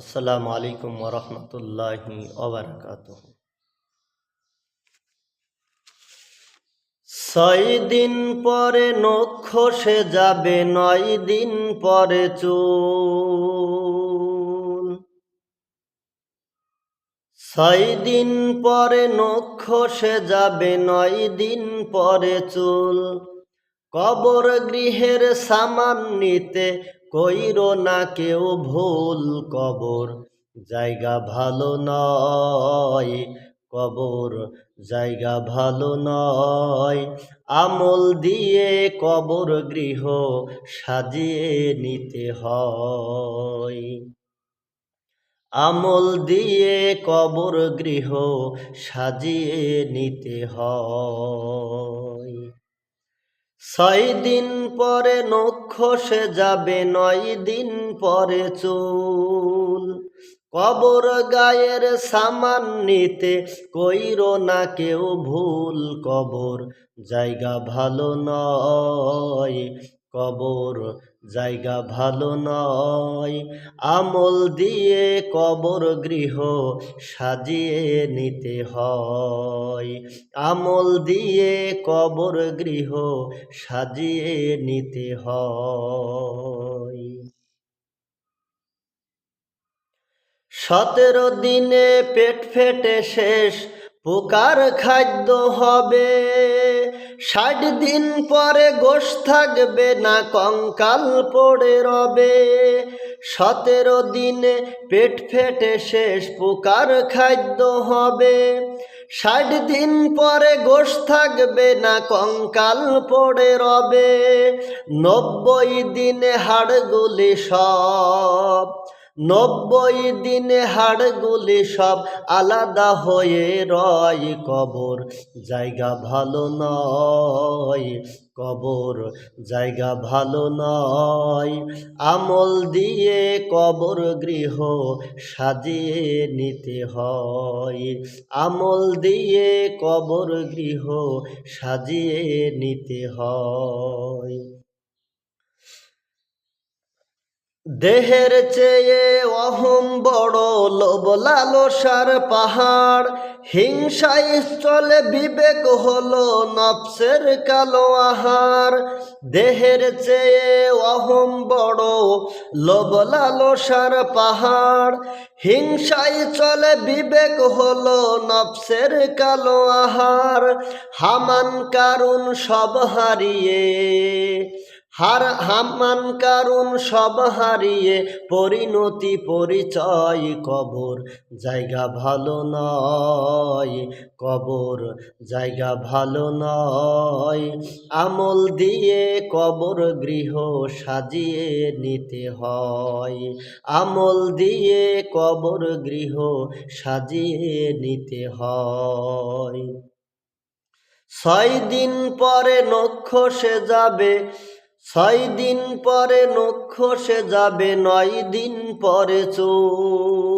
আসসালামু আলাইকুম ওরহমতুল্লাহি ওবরাকাতুহ ছয় দিন পরে নখ খসে যাবে, নয় দিন পরে চুল। ছয় দিন পরে নখ খসে যাবে, নয় দিন পরে চুল। কবর গৃহের সামান নিতে কইর না কেউ ভুল কবর, জায়গা ভালো নয়, কবর, জায়গা ভালো নয়। আমল দিয়ে কবর গৃহ সাজিয়ে নিতে হয়। আমল দিয়ে কবর গৃহ সাজিয়ে নিতে হয়। ছয় দিন পরে নক্ষ সে যাবে, নয় দিন পরে চুল। কবর গায়ের সামান নিতে কইর না কেউ ভুল, কবর জায়গা ভালো নয়। কবর জায়গা ভালো নয়। আমল দিয়ে কবর গৃহ সাজিয়ে নিতে হয়। আমল দিয়ে কবর গৃহ সাজিয়ে নিতে হয়। সতেরো দিনে পেট ফেটে শেষ পোকার খাদ্য হবে। ষাট দিন পরে গোশ থাকবে না, কঙ্কাল পড়ে রবে। সতেরো দিনে পেট ফেটে শেষ, পোকার খাদ্য হবে। ষাট দিন পরে গোশ থাকবে না, কঙ্কাল পড়ে রবে। নব্বই দিনে হাড়গুলি সব নব্বই দিনে হাড়গুলি সব আলাদা হয়ে রয় কবর। জায়গা ভালো নয়, কবর জায়গা ভালো নয়। আমল দিয়ে কবর গৃহ সাজিয়ে নিতে হয়। আমল দিয়ে কবর গৃহ সাজিয়ে নিতে হয়। দেহের চেয়ে অহম বড় লোভ লালসার পাহাড়। হিংসায় চলে বিবেক হলো নফসের কালো আহার। দেহের চেয়ে অহম বড় লোভ লালসার পাহাড়। হিংসায় চলে বিবেক হলো নফসের কালো আহার। হামান কারুন সব হারিয়ে হার হামান কারণ সব হারিয়ে, পরিণতি পরিচয় কবর। জায়গা ভালো নয়, কবর। জায়গা ভালো নয়, আমল দিয়ে কবর গৃহ সাজিয়ে নিতে হয়। আমল দিয়ে কবর গৃহ সাজিয়ে নিতে হয়। ছয় দিন পরে নক্ষ সে যাবে ছয় দিন পরে নক্ষ সে যাবে নয় দিন পরে চুল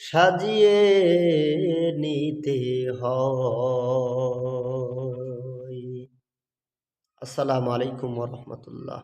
সাজিয়ে নিতে হয়। আসসালামু আলাইকুম রহমতুল্লাহ।